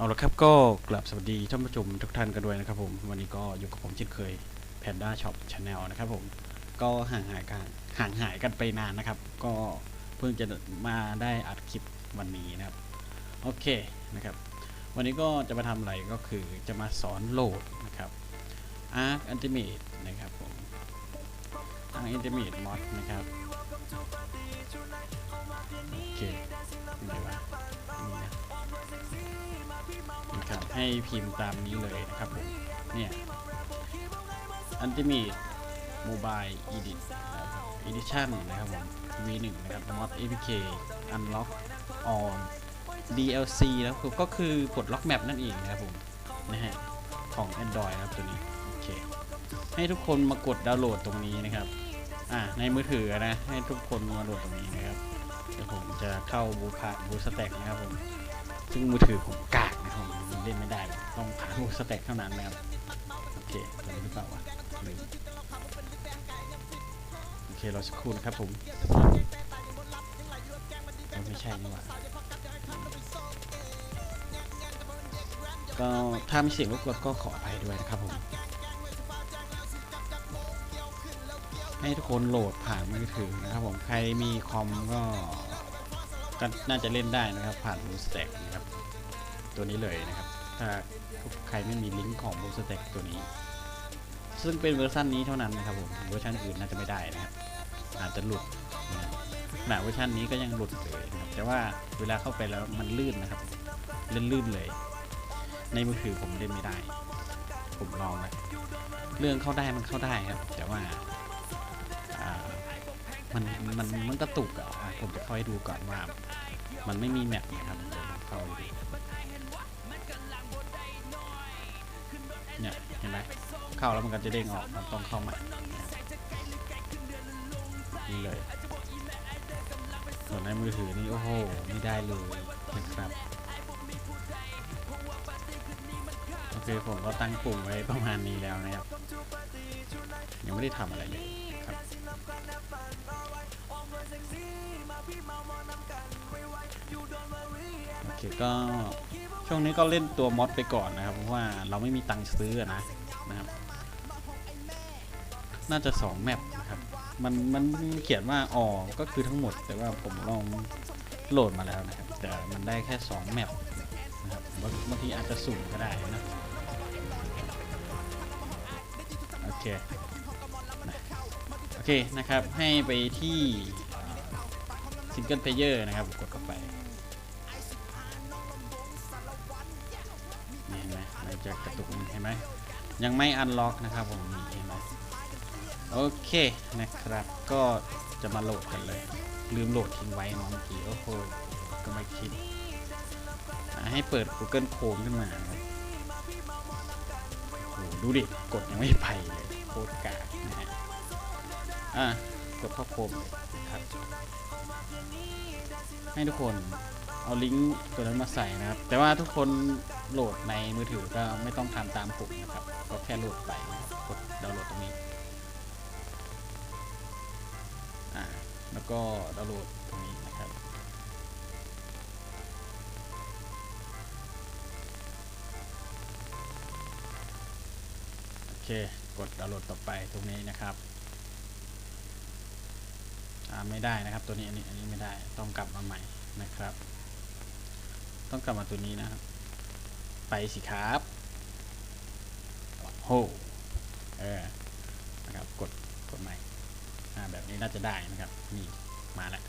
เอาละครับก็กลับสวัสดีท่านผู้ชมทุกท่านกันด้วยนะครับผม วันนี้ก็อยู่กับผมเช่นเคย Panda Shop Channel นะครับผม ก็ห่างหายกันห่างหายกันไปนานนะครับ ก็เพิ่งจะมาได้อัดคลิปวันนี้นะครับ โอเคนะครับ วันนี้ก็จะมาทำอะไรก็คือจะมาสอนโหลดนะครับ Arc Ultimate นะครับผม Arc Ultimate Mod นะครับโอเคยังไงวะนี่นะ นะครับให้พิมพ์ตามนี้เลยนะครับผมเนี่ย Ultimate Mobile Edit นะครับ Edition นะครับผม V1 นะครับ Mod APK Unlock on DLC นะครับก็คือปลดล็อกแมปนั่นเองนะครับผมนะฮะของ Android นะครับตัวนี้โอเคให้ทุกคนมากดดาวน์โหลดตรงนี้นะครับอ่าในมือถือนะให้ทุกคนมาโหลดตรงนี้นะครับเดี๋ยวผมจะเข้าบูคาบูสแต็กนะครับผม ซึ่งมือถือผมกากนะครับเล่นไม่ได้ ต้องผ่านบูสแต็กเท่านั้นนะครับ โอเคตอนนี้หรือเปล่าวะโอเครอสักครู่นะครับผมไม่ใช่นี่หว่าก็ถ้ามีเสียงรบกวนก็ขออภัยด้วยนะครับผม ให้ทุกคนโหลดผ่านมือถือนะครับผม ใครมีคอมก็ ก็น่าจะเล่นได้นะครับ ผ่านบูสแต็กนะครับ ตัวนี้เลยนะครับ ถ้าใครไม่มีลิงก์ของบูสแต็กตัวนี้ ซึ่งเป็นเวอร์ชันนี้เท่านั้นนะครับผมเวอร์ชันอื่นน่าจะไม่ได้นะครับอาจจะหลุดนะขณะเวอร์ชันนี้ก็ยังหลุดเลยนะครับแต่ว่าเวลาเข้าไปแล้วมันลื่นนะครับเล่นลื่นเลย ในมือถือผมเล่นไม่ได้ ผมลองนะเรื่องเข้าได้มันเข้าได้ครับ แต่ว่า มันมันมันกระตุกอะอะผมจะค่อยดูก่อนว่า มันไม่มีแมปนะครับเดี๋ยวผมเข้าไปดูเนี่ยเห็นไหมเข้าแล้วมันก็จะเด้งออกมันต้องเข้าใหม่นี่เลยส่วนในมือถือนี่โอ้โหไม่ได้เลยนะครับโอเคผมก็ตั้งปุ่มไว้ประมาณนี้แล้วนะครับยังไม่ได้ทำอะไรเลย เคก็ช่วงนี้ก็เล่นตัวมอดไปก่อนนะครับ เพราะว่าเราไม่มีตังค์ซื้อนะนะครับ น่าจะ 2 แมปนะครับ มันมันเขียนว่าอ๋อก็คือทั้งหมด แต่ว่าผมลองโหลดมาแล้วนะครับ แต่มันได้แค่ 2 แมปนะครับบางบางทีอาจจะสุ่มก็ได้นะโอเคโอเคนะครับให้ไปที่ซิงเกิลเพลเยอร์นะครับกดเข้าไป จะกระตุกเห็นไหมยังไม่อันล็อกนะครับผมนี่เห็นไหมโอเคนะครับก็จะมาโหลดกันเลย ลืมโหลดทิ้งไว้น้องกี้โอ้โหก็ไม่คิด ให้เปิด Google Chrome ขึ้นมาโอ้โหดูดิกดยังไม่ไปเลยโคตรกากนะฮะอะกดเข้าโคมเลยนะครับ ให้ทุกคน เอาลิงก์ตัวนั้นมาใส่นะครับ แต่ว่าทุกคนโหลดในมือถือก็ไม่ต้องทำตามผมนะครับ ก็แค่โหลดไปกดดาวน์โหลดตรงนี้อ่าแล้วก็ดาวน์โหลดตรงนี้นะครับโอเคกดดาวน์โหลดต่อไปตรงนี้นะครับอ่าไม่ได้นะครับตัวนี้อันนี้อันนี้ไม่ได้ต้องกลับมาใหม่นะครับ ต้องกลับมาตัวนี้นะครับ ไปสิครับโอ้โหเออนะครับกดกดใหม่อ่าแบบนี้น่าจะได้นะครับนี่มาแล้ว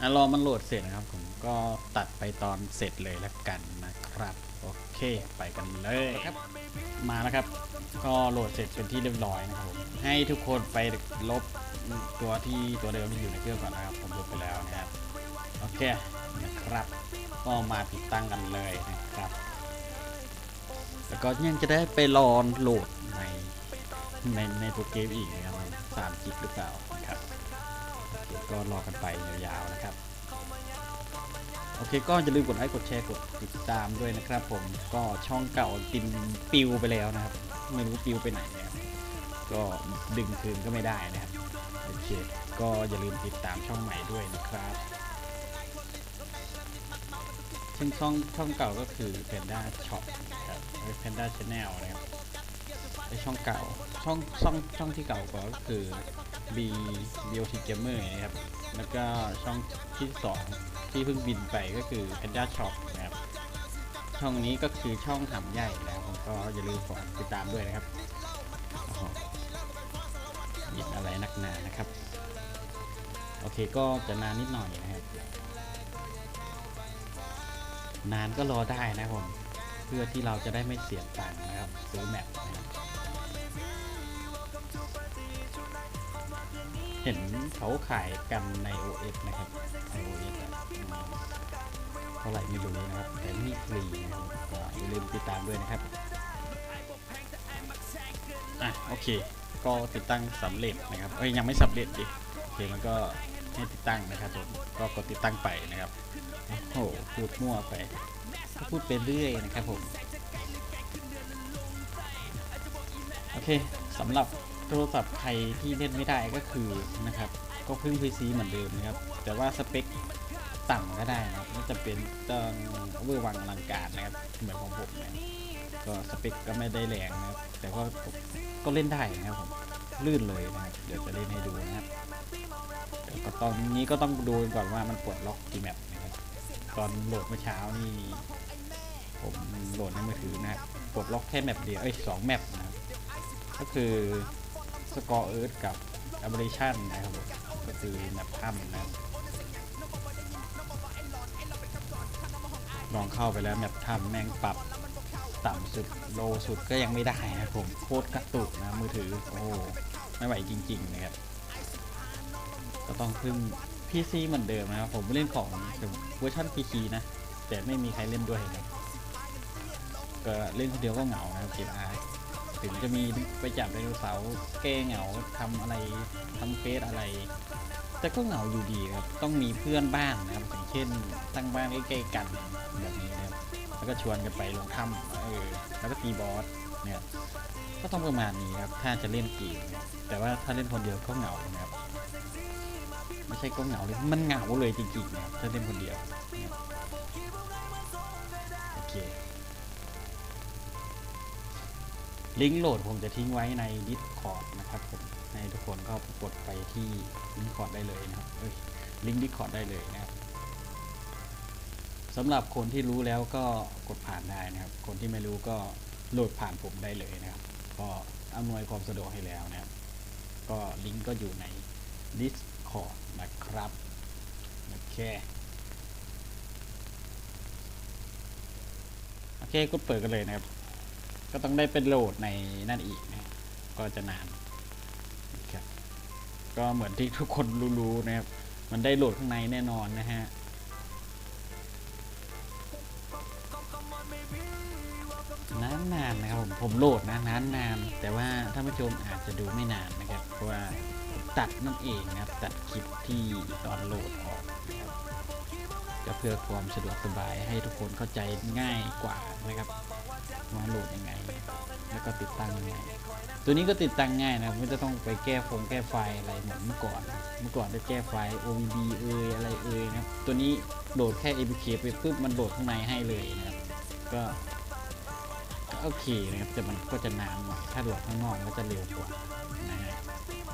อะรอมันโหลดเสร็จนะครับ ผมก็ตัดไปตอนเสร็จเลยแล้วกันนะครับ โอเคไปกันเลยครับ มาแล้วครับ ก็โหลดเสร็จเป็นที่เรียบร้อยนะครับผมให้ทุกคนไปลบ ตัวที่ตัวเดิมที่อยู่ในเครื่องก่อนนะครับผมลบไปแล้วนะครับโอเคนะครับ ก็มาติดตั้งกันเลยนะครับ แล้วก็ยังจะได้ไปรอโหลดในในในตัวเกมอีกนะครับสามจิกหรือเปล่านะครับก็รอกันไปยาวๆนะครับโอเคก็อย่าลืมกดไลค์กดแชร์กดติดตามด้วยนะครับ ผมก็ช่องเก่าติมปิวไปแล้วนะครับ ไม่รู้ปิวไปไหนนะครับก็ดึงคืนก็ไม่ได้นะครับ โอเค ก็อย่าลืมติดตามช่องใหม่ด้วยนะครับ ซึ่งช่องช่องเก่าก็คือ Panda Shop ครับ Panda Channel นะครับไอช่องเก่า ช่องช่องช่องที่เก่ากว่าก็คือ B BOT Gamer นะครับ แล้วก็ช่องที่สองที่เพิ่งบินไปก็คือ Panda Shop นะครับ ช่องนี้ก็คือช่องหำใหญ่แล้วผมก็อย่าลืมฝากติดตามด้วยนะครับ หนานะครับ โอเคก็จะนานนิดหน่อยนะครับ นานก็รอได้นะครับผม เพื่อที่เราจะได้ไม่เสียตังค์นะครับซื้อแมปนะครับเห็นเขาขายกันใน OS นะครับ iOS อะอืมเท่าไหร่ไม่รู้นะครับแต่นี่ฟรีนะครับอย่าลืมติดตามด้วยนะครับอะโอเค ก็ติดตั้งสำเร็จนะครับเอ้ยยังไม่สำเร็จดิโอเคมันก็ให้ติดตั้งนะครับผมก็กดติดตั้งไปนะครับโอ้โหพูดมั่วไปก็พูดไปเรื่อยนะครับผมโอเคสำหรับโทรศัพท์ใครที่เล่นไม่ได้ก็คือนะครับ ก็พึ่ง PC เหมือนเดิมนะครับ แต่ว่าสเปคต่ำก็ได้นะครับไม่จะเป็นต้องเวอร์วังอลังการนะครับเหมือนของผมนะ ก็สเปคก็ไม่ได้แรงนะครับแต่ก็ก็เล่นได้นะครับผมลื่นเลยนะครับเดี๋ยวจะเล่นให้ดูนะครับเดี๋ยวก็ตอนนี้ก็ต้องดูก่อนว่ามันปลดล็อกกี่แมปนะครับตอนโหลดเมื่อเช้านี่ผมโหลดในมือถือนะครับปลดล็อกแค่แมปเดียวเอ้ยสองแมปนะครับก็คือสกอร์เอิร์ธกับ a b e r r a t i o n นะครับผมก็คือแมปถ้ำนะครับลองเข้าไปแล้วแมปถ้ำแม่งปรับ ต่ำสุดโลสุดก็ยังไม่ได้นะครับผมโคตรกระตุกนะมือถือโอ้ไม่ไหวจริง ๆ นะครับ ก็ต้องพึ่ง PC เหมือนเดิมนะครับผมเล่นของเวอร์ชัน PC นะ แต่ไม่มีใครเล่นด้วยครับก็เล่นคนเดียวก็เหงานะครับเกมอาร์ถึงจะมีไปจับไดโนเสาร์แก้เหงาทำอะไรทำเฟซอะไร แต่ก็เหงาอยู่ดีครับ ต้องมีเพื่อนบ้างนะครับอย่างเช่น ตั้งบ้านใกล้ๆกันนะ แล้วก็ชวนกันไปลงถ้ำเออแล้วก็ตีบอสเนี่ยก็ต้องประมาณนี้ครับถ้าจะเล่นเกมนแต่ว่าถ้าเล่นคนเดียวก็เหงานะครับไม่ใช่ก็เหงาเลยมันเหงาเลยจริงๆนะครับถ้าเล่นคนเดียวโอเคลิงก์โหลดผมจะทิ้งไว้ใน Discord นะครับผมให้ทุกคนก็กดไปที่ Discord ได้เลยนะครับเอ้ยลิงก์ Discord ได้เลยนะครับ สำหรับคนที่รู้แล้วก็กดผ่านได้นะครับ คนที่ไม่รู้ก็โหลดผ่านผมได้เลยนะครับ ก็อำนวยความสะดวกให้แล้วนะครับ ก็ลิงก์ก็อยู่ใน Discord นะครับโอเคโอเคกดเปิดกันเลยนะครับ ก็ต้องได้เป็นโหลดในนั่นอีกนะก็จะนานครับก็เหมือนที่ทุกคนรู้ๆนะครับ มันได้โหลดข้างในแน่นอนนะฮะ นานนนๆนะครับผมผมโหลดนะนานนนๆแต่ว่าท่านผู้ชมอาจจะดูไม่นานนะครับ เพราะว่าตัดนั่นเองนะครับ ตัดคลิปที่ตอนโหลดออกนะครับก็เพื่อความสะดวกสบายให้ทุกคนเข้าใจง่ายกว่านะครับว่าโหลดยังไง แล้วก็ติดตั้งยังไงตัวนี้ก็ติดตั้งง่ายนะไม่ต้องไปแก้ฟงแก้ไฟอะไรเหมือนเมื่อก่อน เมื่อก่อนจะแก้ไฟ OBB เอยอะไรเอยนะตัวนี้โหลดแค่ APK ไปปุ๊บมันโหลดข้างในให้เลยนะครับก็ โอเคนะครับแต่มันก็จะนานหน่อยถ้าโหลดข้างนอกมันก็จะเร็วกว่านะฮะ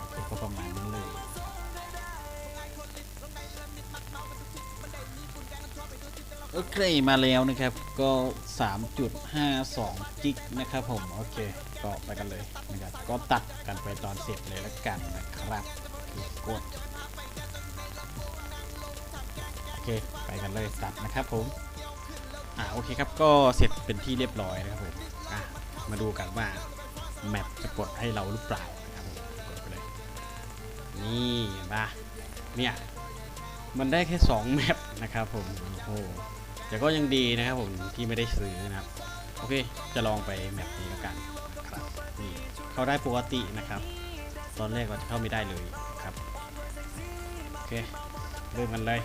โอเคก็ประมาณนั้นเลยโอเคมาแล้วนะครับก็ 3.52 กิกนะครับผม โอเค ก็ไปกันเลยนะครับก็ตัดกันไปตอนเสร็จเลยแล้วกันนะครับกดโอเค ไปกันเลยตัดนะครับผมอ่าโอเคครับก็เสร็จเป็นที่เรียบร้อยนะครับผม มาดูกันว่าแมปจะกดให้เราหรือเปล่านะครับผมกดไปเลยนี่เห็นปะเนี่ยมันได้แค่ 2 แมปนะครับผมโอ้โหแต่ก็ยังดีนะครับผมที่ไม่ได้ซื้อนะครับ โอเคจะลองไปแมปนี้แล้วกันครับนี่เข้าได้ปกตินะครับ ตอนแรกเราจะเข้าไม่ได้เลยครับโอเคเริ่มกันเลย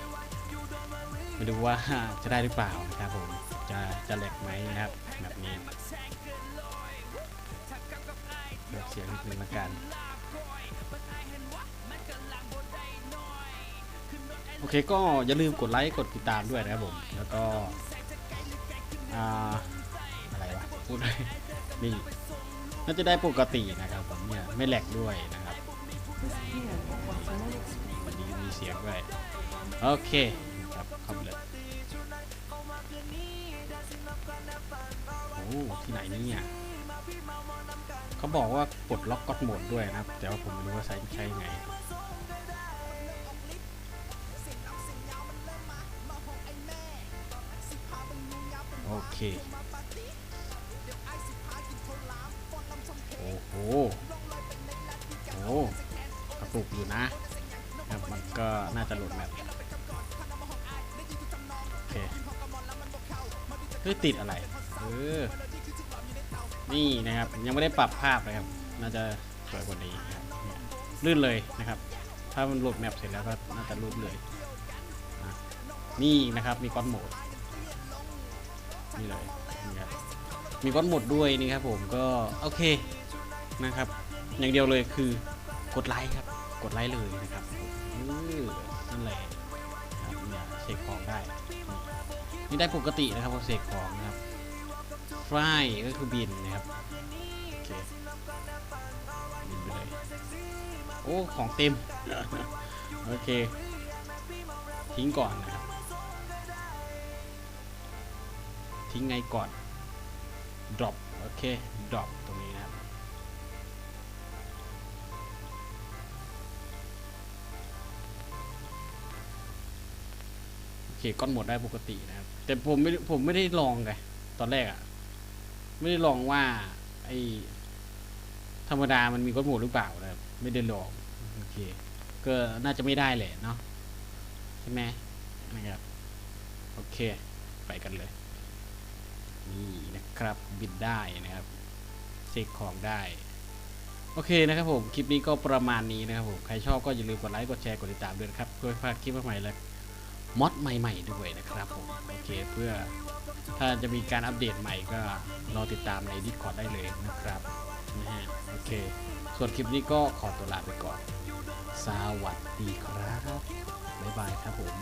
มาดูว่าจะได้หรือเปล่านะครับผมจะจะแหลกไหมนะครับแบบนี้ เปิดเสียงนิดนึงละกันโอเคก็อย่าลืมกดไลค์กดติดตามด้วยนะครับผม แล้วก็อ่าอะไรวะพูดนี่น่าจะได้ปกตินะครับผมเนี่ยไม่แหลกด้วยนะครับวันนี้มีเสียงด้วยโอเคครับเข้าไปเลยโอ้ที่ไหนเนี่ย เขาบอกว่าปลดล็อกก็อดโหมดด้วยนะครับ แต่ว่าผมไม่รู้ว่าใช้ใช้ไงโอเคโอ้โหโอ้โหกระตุกอยู่นะครับมันก็น่าจะหลุดแมปโอเคเฮ้ยติดอะไร เออ นี่นะครับยังไม่ได้ปรับภาพเลยครับ น่าจะสวยกว่านี้ครับลื่นเลยนะครับ ถ้ามันหลุดแมปเสร็จแล้วก็น่าจะลื่นเลย นี่นะครับมีก้อนโหมดนี่เลยนี่ครับมีก้อนโหมดด้วยนี่ครับผมก็โอเคนะครับ อย่างเดียวเลยคือกดไลค์ครับ กดไลค์เลยนะครับนั่นแหละครับเนี่ยเสกของได้ นี่ได้ปกตินะครับพอเสกของนะครับ ฟลายก็คือบินนะครับโอเคบินไปเลยโอ้ ของเต็ม โอเค ทิ้งก่อนนะครับ ทิ้งไงก่อน drop โอเค drop ตรงนี้นะครับ โอเค ก้อนหมดได้ปกตินะครับ แต่ผมไม่ได้ผมไม่ได้ลองไงตอนแรกอะ ไม่ได้ลองว่า ไอธรรมดามันมีก้อนหมดหรือเปล่านะครับไม่ได้ลองโอเคก็น่าจะไม่ได้แหละเนาะใช่ไหมนะครับโอเค ไปกันเลย นี่นะครับบินได้นะครับเสกของได้ โอเคนะครับผม คลิปนี้ก็ประมาณนี้นะครับผม ใครชอบก็อย่าลืมกดไลค์ กดแชร์ กดติดตามด้วยนะครับเพื่อพลาดคลิปใหม่และ มอดใหม่ ๆ ด้วยนะครับผมโอเคเพื่อถ้าจะมีการอัปเดตใหม่ก็รอติดตามใน Discord ได้เลยนะครับนะฮะโอเค ส่วนคลิปนี้ก็ขอตัวลาไปก่อน สวัสดีครับ บ๊ายบายครับผม